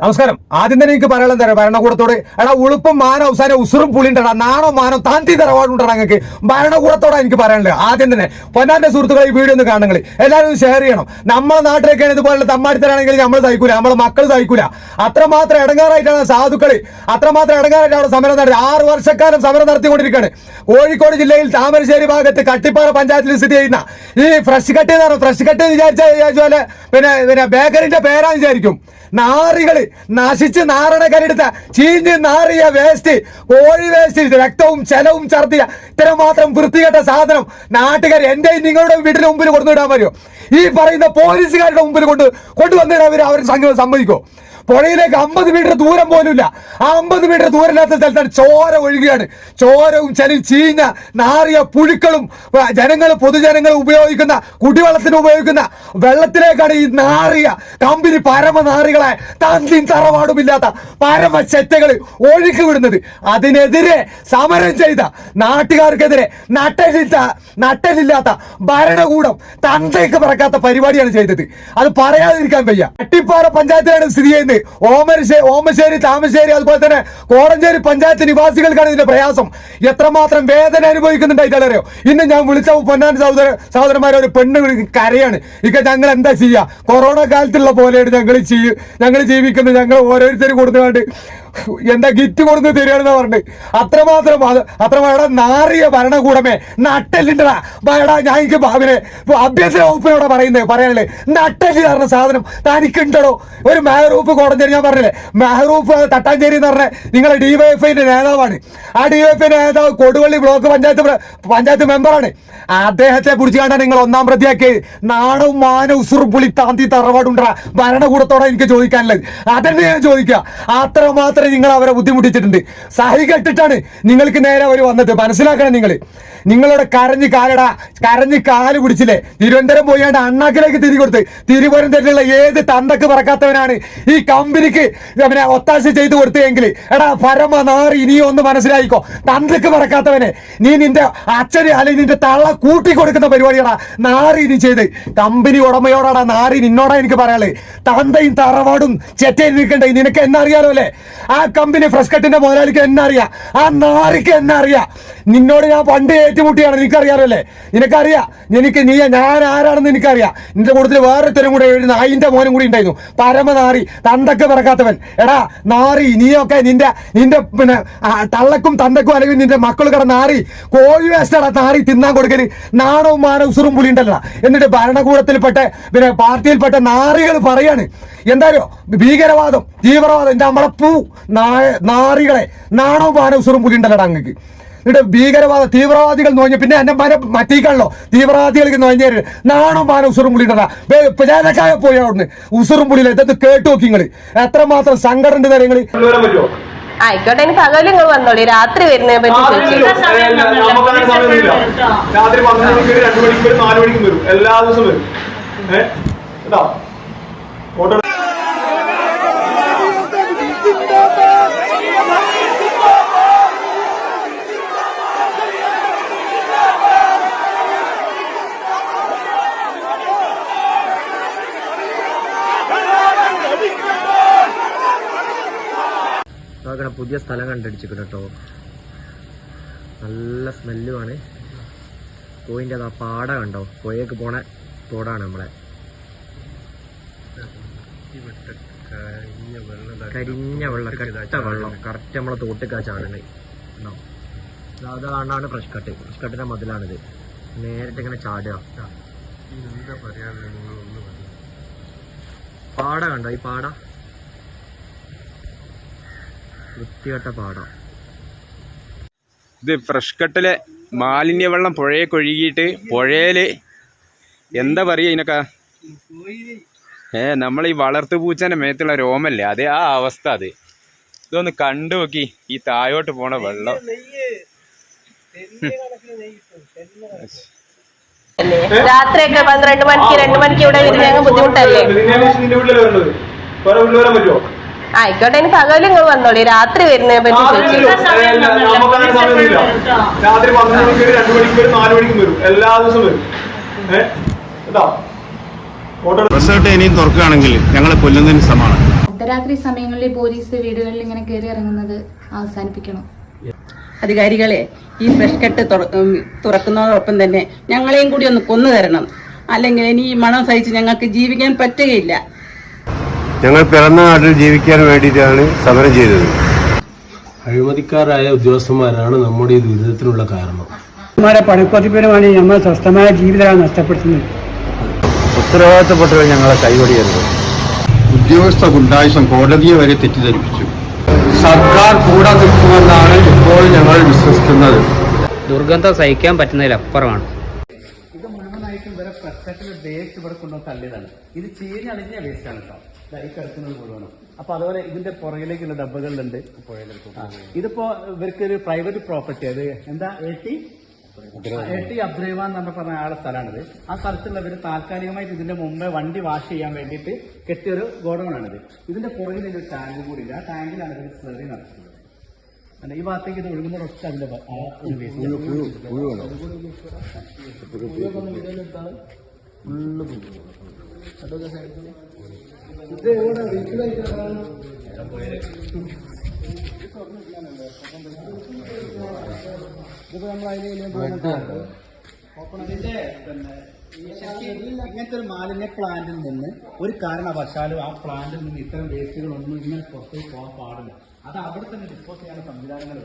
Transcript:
നമസ്കാരം. ആദ്യം തന്നെ എനിക്ക് പറയാനുള്ള തരാം ഭരണകൂടത്തോട് എടാ ഉളുപ്പും മാനം അവസാനം ഉസുറും പുളിണ്ടടാ നാണോ മാനോ താന്തി തറവാടുണ്ടടാ നിങ്ങൾക്ക് ഭരണകൂടത്തോടാ എനിക്ക് പറയാനുള്ളത്. ആദ്യം തന്നെ പൊന്നാന്റെ സുഹൃത്തുക്കളെ ഈ വീഡിയോ ഒന്ന് കാണുങ്ങൾ എല്ലാവരും ഷെയർ ചെയ്യണം. നമ്മളെ നാട്ടിലേക്കാണ് ഇതുപോലെ തമ്മാടിത്തരാണെങ്കിൽ നമ്മൾ സഹിക്കൂല. നമ്മളെ മക്കൾ സഹിക്കൂല. അത്രമാത്രം ഇടങ്ങാറായിട്ടാണ് സാധുക്കൾ അത്രമാത്രം ഇടങ്ങാറായിട്ട് അവിടെ സമരം നടത്തി. ആറ് വർഷക്കാലം സമരം നടത്തിക്കൊണ്ടിരിക്കുകയാണ് കോഴിക്കോട് ജില്ലയിൽ താമരശ്ശേരി ഭാഗത്ത് കട്ടിപ്പാറ പഞ്ചായത്തിൽ സ്ഥിതി ചെയ്യുന്ന ഈ ഫ്രഷ് കട്ട് എന്ന് പറഞ്ഞാൽ ഫ്രഷ് കട്ട് എന്ന് വിചാരിച്ചാൽ പിന്നെ പിന്നെ ബേക്കറിന്റെ പേരാണ് വിചാരിക്കും. നാറികൾ നശിച്ച് നാറണ കരെടുത്ത ചീഞ്ഞ് നാറിയ വേസ്റ്റ് കോഴി വേസ്റ്റ് രക്തവും ചെലവും ചർത്തിയ ഇത്ര മാത്രം വൃത്തികെട്ട സാധനം നാട്ടുകാർ എന്റെ നിങ്ങളുടെ വീടിന് മുമ്പിൽ കൊണ്ടുവിടാൻ പറ്റുമോ ഈ പറയുന്ന പോലീസുകാരുടെ മുമ്പിൽ കൊണ്ട് കൊണ്ടുവന്നിടാൻ അവർ അവർ സംഘം സമ്മതിക്കോ പുഴയിലേക്ക് അമ്പത് മീറ്റർ ദൂരം പോലുമില്ല. ആ അമ്പത് മീറ്റർ ദൂരമില്ലാത്ത സ്ഥലത്താണ് ചോര ഒഴുകുകയാണ്. ചോരവും ചലി ചീഞ്ഞ നാറിയ പുഴുക്കളും ജനങ്ങൾ പൊതുജനങ്ങൾ ഉപയോഗിക്കുന്ന കുടിവെള്ളത്തിന് ഉപയോഗിക്കുന്ന വെള്ളത്തിലേക്കാണ് ഈ നാറിയ കമ്പനി പരമ നാറികളെ തന്തിയും തറവാടുമില്ലാത്ത പരമ ചെറ്റകൾ ഒഴുക്കി വിടുന്നത് അതിനെതിരെ സമരം ചെയ്ത നാട്ടുകാർക്കെതിരെ നട്ടലില്ല നട്ടലില്ലാത്ത ഭരണകൂടം തന്തയ്ക്ക് പറക്കാത്ത പരിപാടിയാണ് ചെയ്തത്. അത് പറയാതിരിക്കാൻ വയ്യ. അട്ടിപ്പാറ പഞ്ചായത്തിലാണ് സ്ഥിതി ചെയ്യുന്നത്. ഓമരശ്ശേരി ഓമശ്ശേരി താമശ്ശേരി അതുപോലെ തന്നെ കോടഞ്ചേരി പഞ്ചായത്ത് നിവാസികൾക്കാണ് ഇതിന്റെ പ്രയാസം. എത്രമാത്രം വേദന അനുഭവിക്കുന്നുണ്ടായിട്ടറിയോ ഇന്ന് ഞാൻ വിളിച്ച പൊന്നാൻ സഹോദര സഹോദരന്മാരെ ഒരു പെണ്ണ് കരയാണ്. ഇക്ക ഞങ്ങൾ എന്താ ചെയ്യുക കൊറോണ കാലത്തുള്ള പോലെയാണ് ഞങ്ങൾ ചെയ്യും ഞങ്ങൾ ജീവിക്കുന്നത്. ഞങ്ങൾ ഓരോരുത്തർ കൊടുത്തുകൊണ്ട് എന്താ ഗിറ്റ് കൊടുത്ത് തരികയാണെന്ന് പറഞ്ഞ്. അത്രമാത്രം അത് അത്രമാത്രം നാറിയ ഭരണകൂടമേ നട്ടല്ലിണ്ടടാ എടാ ഞാൻ എനിക്ക് ഭാവിനെ അഭ്യസന വകുപ്പിനോടെ പറയുന്നത് പറയാനല്ലേ നട്ടല്ലി പറഞ്ഞ സാധനം തനിക്കുണ്ടോ ഒരു മെഹറൂപ്പ് കോടഞ്ചേരി ഞാൻ പറഞ്ഞില്ലേ? മെഹ്റൂഫ് തട്ടാഞ്ചേരി എന്ന് പറഞ്ഞ നിങ്ങളെ ഡിവൈഎഫ്ഐന്റെ നേതാവാണ്. ആ ഡിവൈഎഫ്ഐ നേതാവ് കൊടുവള്ളി ബ്ലോക്ക് പഞ്ചായത്ത് പഞ്ചായത്ത് മെമ്പറാണ്. അദ്ദേഹത്തെ കുറിച്ച് കണ്ടാൽ നിങ്ങൾ ഒന്നാം പ്രതിയാക്കി. നാണവും മാനവും ഉസുറുപുളി താന്തി തറവാടുണ്ടാ. ഭരണകൂടത്തോടെ എനിക്ക് ചോദിക്കാനുള്ളത്. അതന്നെ ഞാൻ ചോദിക്കുക അത്രമാത്രം നിങ്ങൾ അവരെ ബുദ്ധിമുട്ടിച്ചിട്ടുണ്ട്. സഹി കെട്ടിട്ടാണ് നിങ്ങൾക്ക് നേരെ അവർ വന്നത്. മനസ്സിലാക്കണം നിങ്ങൾ. നിങ്ങളുടെ കരഞ്ഞ് കാലട. കരഞ്ഞ് കാൽ പിടിച്ചില്ലേ? തിരുവനന്തപുരം പോയാണ്ട് അണ്ണാക്കിലേക്ക് തിരികൊടുത്ത്. തിരുവനന്തപുരത്തുള്ള ഏത് തന്തക്ക് പറക്കാത്തവനാണ് ഈ കമ്പനിക്ക് പിന്നെ ഒത്താശ ചെയ്തു കൊടുത്തെങ്കിൽ എടാ പരമ നാറി ഇനിയും ഒന്ന് മനസ്സിലായിക്കോ. തന്ത്രിക്ക് പറക്കാത്തവനെ നീ നിന്റെ അച്ഛന് അല്ലെങ്കിൽ നിന്റെ തള്ള കൂട്ടി കൊടുക്കുന്ന പരിപാടിയാടാ നാറി നീ ചെയ്ത്. കമ്പനി ഉടമയോടാടാ നാറി നിന്നോടാ എനിക്ക് പറയാനുള്ളത്. തന്തയും തറവാടും ചെറ്റയിൽ നിൽക്കണ്ടേ? നിനക്ക് എന്നാ അറിയാലോ അല്ലേ? ആ കമ്പനി ഫ്രഷ് കട്ടിന്റെ മുതലാളിക്ക് എന്നാ അറിയാം ആ നാറിക്ക് എന്നാ അറിയാം നിന്നോട് ഞാൻ പണ്ട് ഏറ്റുമുട്ടിയാണ് നിനക്കറിയാലോ അല്ലേ? നിനക്കറിയാം? എനിക്ക് നീ ഞാൻ ആരാണെന്ന് എനിക്കറിയാം നിന്റെ കൂട്ടത്തിൽ വേറൊരുത്തരും കൂടെ എഴുതുന്ന അതിന്റെ മോനും കൂടി ഉണ്ടായിരുന്നു. പരമനാറി തന്തക്ക് പിറക്കാത്തവൻ? എടാ നാറി നീയൊക്കെ നിന്റെ നിന്റെ പിന്നെ തള്ളക്കും തന്തക്കും അല്ലെങ്കിൽ നിന്റെ മക്കൾ കിടന്ന നാറി. കോഴി വേസ്റ്റടാ നാറി തിന്നാൻ കൊടുക്കൽ. നാണവും മാനവും ഉസുറും പുളി ഉണ്ടല്ല എന്നിട്ട് ഭരണകൂടത്തിൽപ്പെട്ട പിന്നെ പാർട്ടിയിൽപ്പെട്ട നാറികൾ പറയാണ്. എന്തായാലും ഭീകരവാദം തീവ്രവാദം എന്റെ അമ്മളെ പൂ നായ നാറികളെ. നാണവും മാനവും ഉസുറും പുലി ഉണ്ടല്ലടാ അങ്ങക്ക്. എന്നിട്ട് ഭീകരവാദ തീവ്രവാദികൾ നോഞ്ഞു പിന്നെ എന്നെ മരം മറ്റേക്കാണല്ലോ. തീവ്രവാദികൾക്ക് നോഞ്ഞേര് നാണോ മാനം ഉസുറും പുളി ഉണ്ടതാ ജനക്കായ പോയി അവിടുന്ന്. ഉസുറും പുളിയില്ല ഇതൊക്കെ കേട്ടു നോക്കി നിങ്ങൾ എത്രമാത്രം സങ്കടം ഉണ്ട് നിങ്ങൾ ആയിക്കോട്ടെ എനിക്ക് പകലും ഇങ്ങനെ വന്നോളി. രാത്രി വരുന്നതിനെ പറ്റി രാത്രി പന്ത്രണ്ട് മണിക്ക് രണ്ടു മണിക്ക് വരും നാല് മണിക്കും വരും. എല്ലാ ദിവസവും വരും. ഏഹ് പുതിയ സ്ഥലം കണ്ടടിച്ചിട്ടുണ്ട് കേട്ടോ. നല്ല സ്മെല്ലുമാണ്. കോയിന്റെ അതാ പാട കണ്ടോ? പുഴയൊക്കെ പോണ തോടാണ് നമ്മളെ. കരിഞ്ഞ വെള്ളം കട്ട വെള്ളം. കറക്റ്റ് നമ്മളെ തോട്ടിക്കാ ചാടണേ ഉണ്ടോ അത് കാണാണ് ഫ്രഷ് കട്ട്. ഫ്രഷ് കട്ടിന്റെ മതിലാണിത്. നേരിട്ട് ഇങ്ങനെ ചാടുക. പാട കണ്ടോ? ഈ പാട? വൃത്തികെട്ട പാടം ഇത് ഫ്രഷ് കട്ടിലെ മാലിന്യവെള്ളം പുഴയൊക്കെ ഒഴുകിയിട്ട് പുഴയിൽ എന്താ പറയുക ഇതിനൊക്കെ ഏ നമ്മൾ ഈ വളർത്തു പൂച്ചേന്റെ മേത്തുള്ള രോമല്ലേ അതേ ആ അവസ്ഥ അത് ഇതൊന്ന് കണ്ടു നോക്കി ഈ താഴോട്ട് പോണ വെള്ളം രാത്രിയൊക്കെ പന്ത്രണ്ട് മണിക്ക് രണ്ട് മണിക്ക് ഇവിടെ വരുന്ന ബുദ്ധിമുട്ടല്ലേ ആയിക്കോട്ടെ എനിക്ക് അകലും നിങ്ങൾ വന്നോളി. രാത്രി വരുന്നതിനെ പറ്റി ചോദിച്ചു? രാത്രി പന്ത്രണ്ട് മണിക്ക് വരും രണ്ടു മണിക്ക് വരും നാല് മണിക്കും വരും. എല്ലാ ദിവസവും വരും. ഏഹ് കേട്ടോ? റിസോർട്ട് ഇനിയും തുറക്കുകയാണെങ്കിൽ ഞങ്ങളെ കൊല്ലുന്നതിന് സമാണ് അർദ്ധരാത്രി സമയങ്ങളിൽ പോലീസ് വീടുകളിൽ ഇങ്ങനെ കയറി ഇറങ്ങുന്നത് അവസാനിപ്പിക്കണം. അധികാരികളെ ഈ ഫ്രഷ് കട്ട് തുറ- തുറക്കുന്നതോടൊപ്പം തന്നെ ഞങ്ങളെയും കൂടി ഒന്ന് കൊന്നു തരണം. അല്ലെങ്കിൽ ഇനി ഈ മണം സഹിച്ച് ഞങ്ങൾക്ക് ജീവിക്കാൻ പറ്റുകയില്ല. ഞങ്ങൾ പിറന്ന നാട്ടിൽ ജീവിക്കാൻ വേണ്ടിയിട്ടാണ് സമരം ചെയ്തത്. അഴിമതിക്കാരായ ഉദ്യോഗസ്ഥന്മാരാണ് നമ്മുടെ ഈ ദുരിതത്തിനുള്ള കാരണം. നമ്മുടെ പണിക്കൊതിപ്പിനുമാണ് നമ്മൾ സ്വസ്ഥമായ ജീവിതമാണ് നഷ്ടപ്പെടുത്തുന്നത്. ഉത്തരവാദിത്തപ്പെട്ടവർ ഞങ്ങളെ കൈവടിയരുത്. ഉദ്യോഗസ്ഥ ഗുണ്ടായുസം കോടതിയെ വരെ തെറ്റിദ്ധരിപ്പിച്ചു. സർക്കാർ കൂടെ നിൽക്കുമെന്നാണ് ഇപ്പോൾ ഞങ്ങൾ വിശ്വസിക്കുന്നത്. ദുർഗന്ധം സഹിക്കാൻ പറ്റുന്നതിലപ്പുറമാണ്. ഇത് മുഴുവനായിട്ടും ഇവരെ പ്രശ്നത്തിൽ ഡേറ്റ് ഇവിടെ കൊണ്ടുവന്ന് തള്ളിയതാണ്. ഇത് ചീഞ്ഞളിഞ്ഞ വേസ്റ്റ് ആണ് കേട്ടോ ഈ കിടക്കുന്നത് മുഴുവനും. അപ്പൊ അതുപോലെ ഇതിന്റെ പുറകിലേക്കുള്ള ഡബ്ബകളിലുണ്ട്. ഇതിപ്പോ ഇവർക്ക് ഒരു പ്രൈവറ്റ് പ്രോപ്പർട്ടി അത് എന്താ? A T? എ ടി അബ്രേവാൻ എന്ന് പറഞ്ഞ ആളെ സ്ഥലമാണിത്. ആ സ്ഥലത്തുള്ളവർ താൽക്കാലികമായിട്ട് ഇതിന്റെ മുമ്പേ വണ്ടി വാഷ് ചെയ്യാൻ വേണ്ടിയിട്ട് കെട്ടിയൊരു ഗോഡൌണാണിത്. ഇതിന്റെ പുറകിൽ ഒരു ടാങ്ക് കൂടി ഇല്ല ആ ടാങ്കിലാണ് ഇവർ സെറി നടത്തുന്നത്. അല്ല, ഈ ഭാഗത്തേക്ക് ഇത് ഒഴുകുന്ന ഒറ്റ അതിന്റെ waste. ഇതിന്റെ പിന്നെ ഈ ശരിക്കും ഇങ്ങനത്തെ ഒരു മാലിന്യ പ്ലാന്റിൽ നിന്ന് ഒരു കാരണവശാലും ആ പ്ലാന്റിൽ നിന്ന് ഇത്തരം വേസ്റ്റുകളൊന്നും ഇങ്ങനെ പുറത്തേക്ക് പോകാൻ പാടില്ല. അത് അവിടെ തന്നെ ഡിസ്പോസ് ചെയ്യാനുള്ള സംവിധാനങ്ങൾ